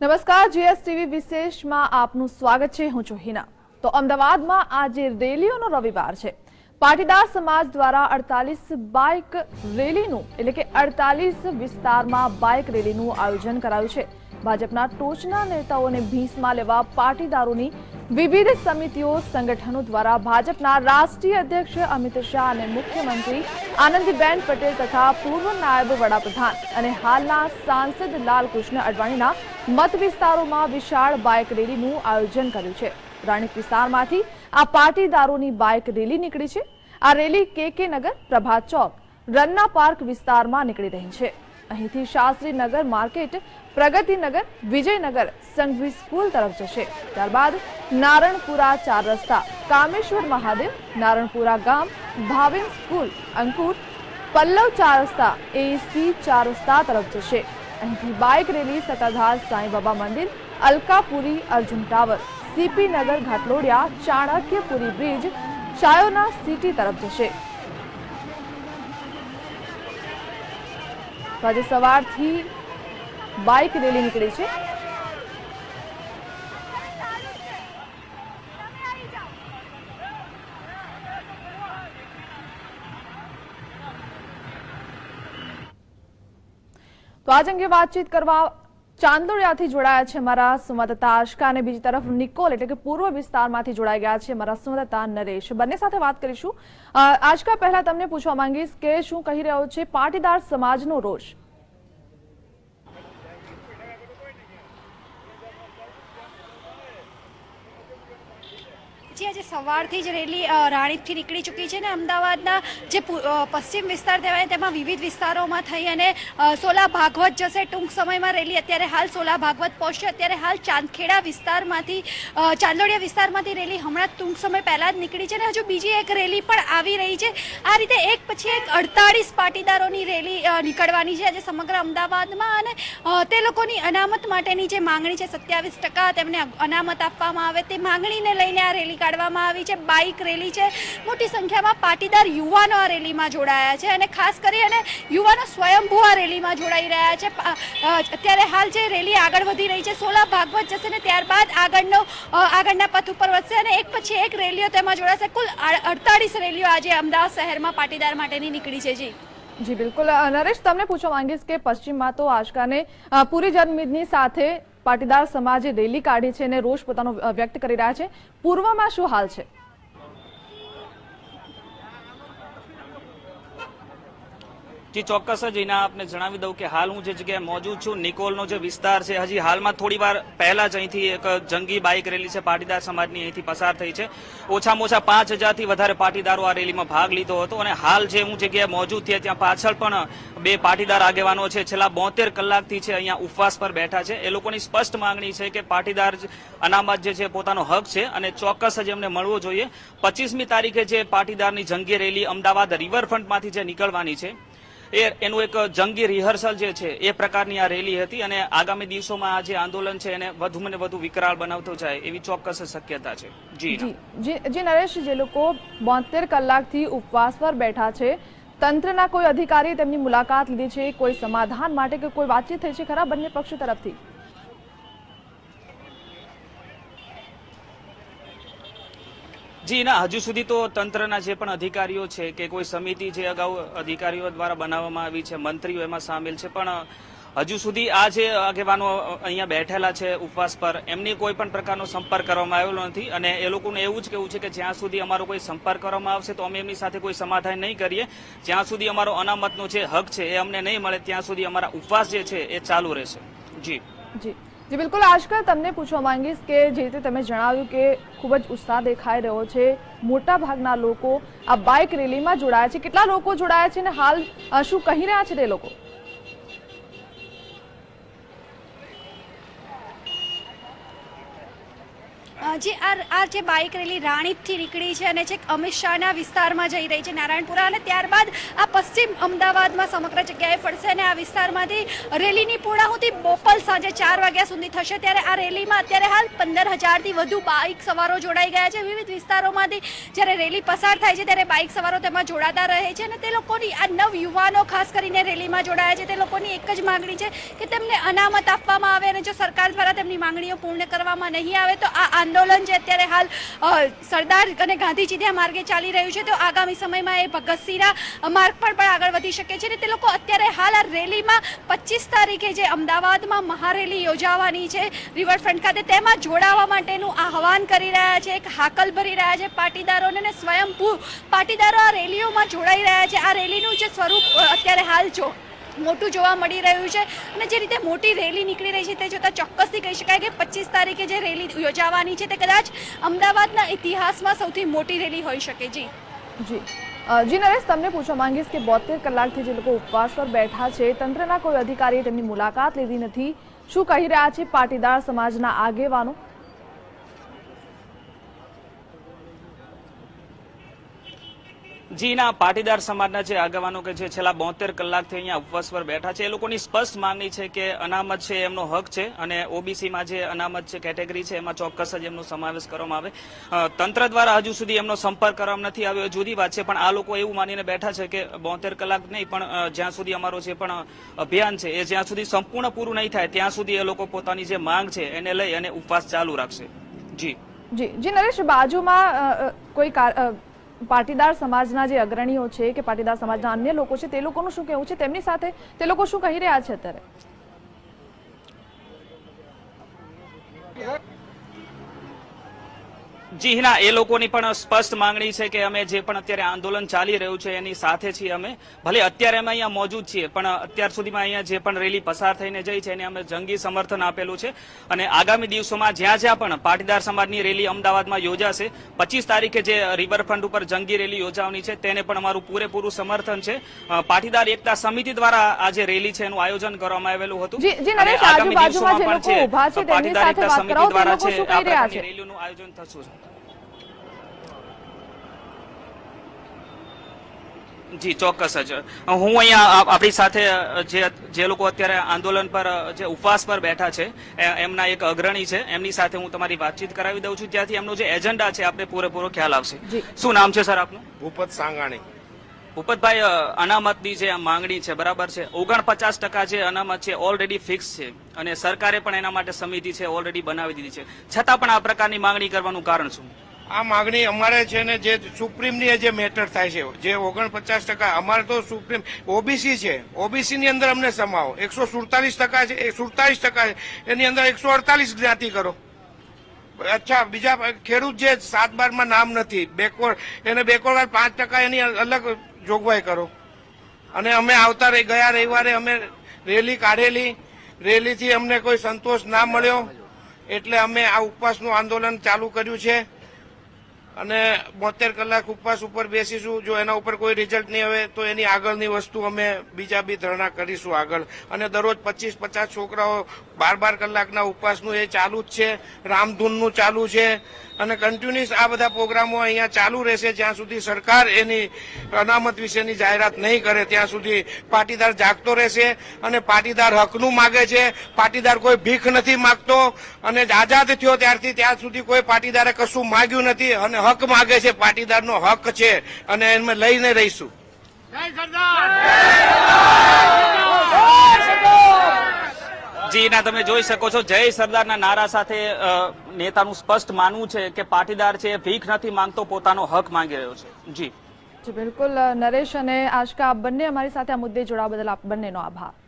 નમસ્કાર, જીએસટીવી વિશેષમાં આપનું સ્વાગત છે. હું છું હિના. તો અમદાવાદમાં આજે રેલીઓનો રવિવાર છે. પાટીદાર સમાજ દ્વારા અડતાલીસ બાઇક રેલીનું, એટલે કે અડતાલીસ વિસ્તારમાં બાઇક રેલીનું આયોજન કરાયું છે. ભાજપના ટોચના નેતાઓને ભીંસમાં લેવા પાટીદારોની વિવિધ સમિતિઓ, સંગઠનો દ્વારા ભાજપના રાષ્ટ્રીય અધ્યક્ષ અમિત શાહ અને મુખ્યમંત્રી આનંદીબેન પટેલ તથા પૂર્વ નાયબ વડાપ્રધાન અને હાલના સાંસદ લાલકૃષ્ણ અડવાણીના મત વિસ્તારોમાં વિશાળ બાઇક રેલીનું આયોજન કર્યું છે. રાણીપ વિસ્તારમાંથી આ પાટીદારોની બાઇક રેલી નીકળી છે. આ રેલી કે કે નગર પ્રભાત ચોક, રન્ના પાર્ક વિસ્તારમાં નીકળી રહી છે. અહીંથી શાસ્ત્રીનગર માર્કેટ, પ્રગતિનગર, વિજયનગર સંઘવી સ્કૂલ તરફ જશે. ત્યારબાદ નારણપુરા ચાર રસ્તા, કામેશ્વર મહાદેવ, નારણપુરા ગામ, ભાવિન સ્કૂલ, અંકુર, પલ્લવ ચાર રસ્તા એસી ચાર રસ્તા તરફ જશે. અહીંથી બાઇક રેલી સત્તાધાર સાંઈબાબા મંદિર, Alkapuri, Arjun tower CP Nagar, Ghatlodia, Chanakyapuri bridge, Shayona city તરફ જશે. તો આજે સવારથી બાઇક રેલી નીકળી છે. તો આજ અંગે વાતચીત કરવા ચાંદોડિયાથી જોડાયા છે મારા સંવાદદાતા આશકા અને બીજી તરફ નિકોલ એટલે કે પૂર્વ વિસ્તારમાંથી જોડાઈ ગયા છે મારા સંવાદદાતા નરેશ. બંને સાથે વાત કરીશું. આશકા, પહેલા તમને પૂછવા માંગીશ કે શું કહી રહ્યો છે પાટીદાર સમાજનો રોષ? જે આજે સવારથી જ રેલી રાણીપથી નીકળી ચૂકી છે ને અમદાવાદના જે પશ્ચિમ વિસ્તાર કહેવાય તેમાં વિવિધ વિસ્તારોમાં થઈ અને સોલા ભાગવત જશે. ટૂંક સમયમાં રેલી અત્યારે હાલ સોલા ભાગવત પહોંચશે. અત્યારે હાલ ચાંદખેડા વિસ્તારમાંથી ચાંદોડિયા વિસ્તારમાંથી રેલી હમણાં ટૂંક સમય પહેલાં જ નીકળી છે ને હજુ બીજી એક રેલી પણ આવી રહી છે. આ રીતે એક પછી એક અડતાળીસ પાટીદારોની રેલી નીકળવાની છે આજે સમગ્ર અમદાવાદમાં અને તે લોકોની અનામત માટેની જે માંગણી છે, સત્યાવીસ ટકા તેમને અનામત આપવામાં આવે તે માંગણીને લઈને આ રેલી કાઢવામાં આવી છે, બાઇક રેલી છે. મોટી સંખ્યામાં પાટીદાર યુવાનો આ રેલીમાં જોડાયા છે અને ખાસ કરી અને યુવાનો સ્વયંભૂ આ રેલીમાં જોડાઈ રહ્યા છે. અત્યારે હાલ જે રેલી આગળ વધી રહી છે, સોલા ભાગવત જશે ને ત્યારબાદ આગળનો આગળના પથ ઉપર વધશે અને એક પછી એક રેલીઓ તેમાં જોડાશે. કુલ અડતાળીસ રેલીઓ આજે અમદાવાદ શહેરમાં પાટીદાર માટેની નીકળી છે. જી. જી, બિલકુલ. નરેશ, તમને પૂછવા માંગીશ કે પશ્ચિમમાં તો આજકાને પૂરી જનમેદની સાથે પાટીદાર સમાજે રેલી કાઢી છે અને રોષ પોતાનો વ્યક્ત કરી રહ્યા છે. પૂર્વમાં શું હાલ છે? જી, ચોક્કસ જ એના આપને જણાવી દઉં કે હાલ હું જે જગ્યાએ મોજૂદ છું, નિકોલનો જે વિસ્તાર છે, હજી હાલમાં થોડી વાર પહેલા જ અહીંથી એક જંગી બાઇક રેલી છે, પાટીદાર સમાજની અહીંથી પસાર થઈ છે. ઓછામાં ઓછા પાંચ હજારથી વધારે પાટીદારો આ રેલીમાં ભાગ લીધો હતો અને હાલ જે હું જગ્યાએ મોજૂદ થયા, ત્યાં પાછળ પણ બે પાટીદાર આગેવાનો છે. છેલ્લા બોતેર કલાકથી છે અહીંયા ઉપવાસ પર બેઠા છે. એ લોકોની સ્પષ્ટ માંગણી છે કે પાટીદાર અનામત જે છે પોતાનો હક છે અને ચોક્કસ જ એમને મળવો જોઈએ. પચીસમી તારીખે જે પાટીદારની જંગી રેલી અમદાવાદ રિવરફ્રન્ટમાંથી જે નીકળવાની છે એ એનું એક જંગી રિહર્સલ જે છે એ પ્રકારની આ રેલી હતી અને આગામી દિવસોમાં આ જે આંદોલન છે એને વધુ ને વધુ વિકરાળ બનાવતો જાય એવી ચોક્કસ શક્યતા છે. જી જી. નરેશ જે લોકો બોતેર કલાકથી ઉપવાસ પર બેઠા છે તંત્રના કોઈ અધિકારી તેમની મુલાકાત લીધી છે? કોઈ સમાધાન માટે કે કોઈ વાતચીત થઈ છે ખરા બંને પક્ષો તરફથી? જી, ના, હજુ સુધી તો તંત્રના જે પણ અધિકારીઓ છે કે કોઈ સમિતિ જે અગાઉ અધિકારીઓ દ્વારા બનાવવામાં આવી છે, મંત્રીઓ એમાં સામેલ છે, પણ હજુ સુધી આ જે આગેવાનો અહીંયા બેઠેલા છે ઉપવાસ પર, એમની કોઈ પણ પ્રકારનો સંપર્ક કરવામાં આવેલો નથી અને એ લોકોનું એવું જ કેવું છે કે જ્યાં સુધી અમારો કોઈ સંપર્ક કરવામાં આવશે તો અમે એમની સાથે કોઈ સમાધાન નહીં કરીએ. જ્યાં સુધી અમારો અનામતનો જે હક છે એ અમને નહીં મળે, ત્યાં સુધી અમારા ઉપવાસ જે છે એ ચાલુ રહેશે. જી. જી. જી, બિલકુલ. આજકાલ તમને પૂછવા માંગીશ કે જે રીતે તમે જણાવ્યું કે ખૂબ જ ઉત્સાહ દેખાઈ રહ્યો છે, મોટા ભાગના લોકો આ બાઇક રેલીમાં જોડાયા છે. કેટલા લોકો જોડાયા છે અને હાલ શું કહી રહ્યા છે તે લોકો? જે આ આ જે બાઇક રેલી રાણીપથી નીકળી છે અને છેક અમિત શાહના વિસ્તારમાં જઈ રહી છે નારાયણપુરા અને ત્યારબાદ આ પશ્ચિમ અમદાવાદમાં સમગ્ર જગ્યાએ ફરશે અને આ વિસ્તારમાંથી રેલીની પૂર્ણાહુતિ બોપલ સાંજે ચાર વાગ્યા સુધી થશે. ત્યારે આ રેલીમાં અત્યારે હાલ પંદર હજારથી વધુ બાઇક સવારો જોડાઈ ગયા છે. વિવિધ વિસ્તારોમાંથી જ્યારે રેલી પસાર થાય છે ત્યારે બાઇક સવારો તેમાં જોડાતા રહે છે અને તે લોકોની આ નવ યુવાનો ખાસ કરીને રેલીમાં જોડાયા છે. તે લોકોની એક જ માગણી છે કે તેમને અનામત આપવામાં આવે અને જો સરકાર દ્વારા તેમની માંગણીઓ પૂર્ણ કરવામાં નહીં આવે તો આ આંદોલન જે અત્યારે હાલ સરદાર અને ગાંધીજી ત્યાં માર્ગે ચાલી રહ્યું છે. તો આગામી સમયમાં એ ભગતસિંહના માર્ગ પર પણ આગળ વધી શકે છે અને તે લોકો અત્યારે હાલ આ રેલીમાં પચીસ તારીખે જે અમદાવાદમાં મહારેલી યોજાવાની છે રિવરફ્રન્ટ ખાતે, તેમાં જોડાવા માટેનું આહવાન કરી રહ્યા છે. એક હાકલ ભરી રહ્યા છે પાટીદારોને અને સ્વયંભૂ પાટીદારો આ રેલીઓમાં જોડાઈ રહ્યા છે. આ રેલીનું જે સ્વરૂપ અત્યારે હાલ જો મોટું જોવા મળી રહ્યું છે અને જે રીતે મોટી રેલી નીકળી રહી છે તે જોતાં ચોક્કસથી કહી શકાય કે પચીસ તારીખે જે રેલી યોજાવાની છે તે કદાચ અમદાવાદના ઇતિહાસમાં સૌથી મોટી રેલી હોઈ શકે. જી. જી. જી નરેશ, તમને પૂછવા માંગીશ કે બોતેર કલાકથી જે લોકો ઉપવાસ પર બેઠા છે, તંત્રના કોઈ અધિકારીએ તેમની મુલાકાત લીધી નથી. શું કહી રહ્યા છે પાટીદાર સમાજના આગેવાનો? જી ના પાટીદાર સમાજના જે આગેવાનો કે જે છેલ્લા બોતેર કલાકથી અહીંયા ઉપવાસ પર બેઠા છે, એ લોકોની સ્પષ્ટ માંગણી છે કે અનામત છે એમનો હક છે અને ઓબીસીમાં જે અનામત છે કેટેગરી છે એમાં ચોક્કસ જ એમનો સમાવેશ કરવામાં આવે. તંત્ર દ્વારા હજુ સુધી એમનો સંપર્ક કરવામાં નથી આવ્યો જુદી વાત છે, પણ આ લોકો એવું માનીને બેઠા છે કે બોતેર કલાક નહીં, પણ જ્યાં સુધી અમારો જે પણ અભિયાન છે એ જ્યાં સુધી સંપૂર્ણ પૂરું નહીં થાય, ત્યાં સુધી એ લોકો પોતાની જે માંગ છે એને લઈ અને ઉપવાસ ચાલુ રાખશે. જી. જી. જી, નરેશ, બાજુમાં કોઈ પાટીદાર સમાજના જે અગ્રણીઓ છે કે પાટીદાર સમાજના અન્ય લોકો છે, તે લોકોનું શું કહેવું છે? તેમની સાથે તે લોકો શું કહી રહ્યા છે અત્યારે? જી ના એ લોકોની પણ સ્પષ્ટ માંગણી છે કે અમે જે પણ અત્યારે આંદોલન ચાલી રહ્યું છે એની સાથે છીએ અમે. ભલે અત્યારે અમે અહીંયા મોજૂદ છીએ પણ અત્યાર સુધીમાં અહીંયા જે પણ રેલી પસાર થઈને જઈ છે એને અમે જંગી સમર્થન આપેલું છે. અને આગામી દિવસોમાં જ્યાં જ્યાં પણ પાટીદાર સમાજની રેલી અમદાવાદમાં યોજાશે પચીસ તારીખે જે રિવરફ્રન્ટ ઉપર જંગી રેલી યોજાવાની છે તેને પણ અમારું પૂરેપૂરું સમર્થન છે. પાટીદાર એકતા સમિતિ દ્વારા આ જે રેલી છે એનું આયોજન કરવામાં આવેલું હતું. આગામી દિવસોમાં પણ છે, પાટીદાર એકતા સમિતિ દ્વારા છે આ પ્રકારની છે? રેલીઓનું આયોજન થતું જી ચોક્કસ જ. હું અહીંયા આપણી સાથે જે જે લોકો અત્યારે આંદોલન પર જે ઉપવાસ પર બેઠા છે એ- એમના એક અગ્રણી છે. એમની સાથે હું તમારી વાતચીત કરાવી દઉં છું. ત્યાંથી એમનો જે એજન્ડા છે આપણે પૂરેપૂરો ખ્યાલ આવશે. શું નામ છે સર આપનું? ભૂપત સાંગાણી. ભૂપતભાઈ અનામતની જે માંગણી છે બરાબર છે? ઓગણપચાસ ટકા જે અનામત છે ઓલરેડી ફિક્સ છે. અને સરકારે પણ એના માટે સમિતિ છે ઓલરેડી બનાવી દીધી છે. છતાં પણ આ પ્રકારની માંગણી કરવાનું કારણ શું? આ માગણી અમારે છે ને જે સુપ્રીમની જે મેટર થાય છે, જે ઓગણપચાસ ટકા, અમારે તો સુપ્રીમ, ઓબીસી છે. ઓબીસીની અંદર અમને સમાવો. એકસો સુડતાલીસ ટકા છે સુડતાલીસ ટકા છે. એની અંદર એકસો અડતાલીસ જ્ઞાતિ કરો. અચ્છા, બીજા ખેડૂત જે સાત બારમાં નામ નથી બેકવર્ડ એને બેકવર્ડ પાંચ ટકા એની અલગ જોગવાઈ કરો. અને અમે આવતા રહી, ગયા રવિવારે અમે રેલી કાઢેલી. રેલીથી અમને કોઈ સંતોષ ના મળ્યો. એટલે અમે આ ઉપવાસનું આંદોલન ચાલુ કર્યું છે. અને બોતેર કલાક ઉપવાસ ઉપર બેસીશું. જો એના ઉપર કોઈ રિઝલ્ટ નહીં આવે, તો એની આગળની વસ્તુ અમે બીજા બી ધરણા કરીશું આગળ. અને દરરોજ પચીસ પચાસ છોકરાઓ બાર બાર કલાકના ઉપવાસનું એ ચાલુ જ છે. રામધૂનનું ચાલુ છે. અને કન્ટિન્યુઅસ આ બધા પ્રોગ્રામો અહીંયા ચાલુ રહેશે. જ્યાં સુધી સરકાર એની અનામત વિશેની જાહેરાત નહીં કરે, ત્યાં સુધી પાટીદાર જાગતો રહેશે અને પાટીદાર હકનું માગે છે. પાટીદાર કોઈ ભીખ નથી માગતો અને આઝાદ થયો ત્યારથી ત્યાં સુધી કોઈ પાટીદારે કશું માગ્યું નથી અને હક માગે છે. પાટીદારનો હક છે અને એમ લઈને રહીશું. જી ના, તમે જોઈ શકો છો, જય સરદારના નારા સાથે નેતાનું સ્પષ્ટ માનવું છે કે પાટીદાર છે, ભીખ નથી માંગતો, પોતાનો હક માંગી રહ્યો છે. જી. બિલકુલ નરેશ અને આશકા, આપ બંને અમારી સાથે આ મુદ્દે જોડાવા બદલ આપ બંનેનો આભાર.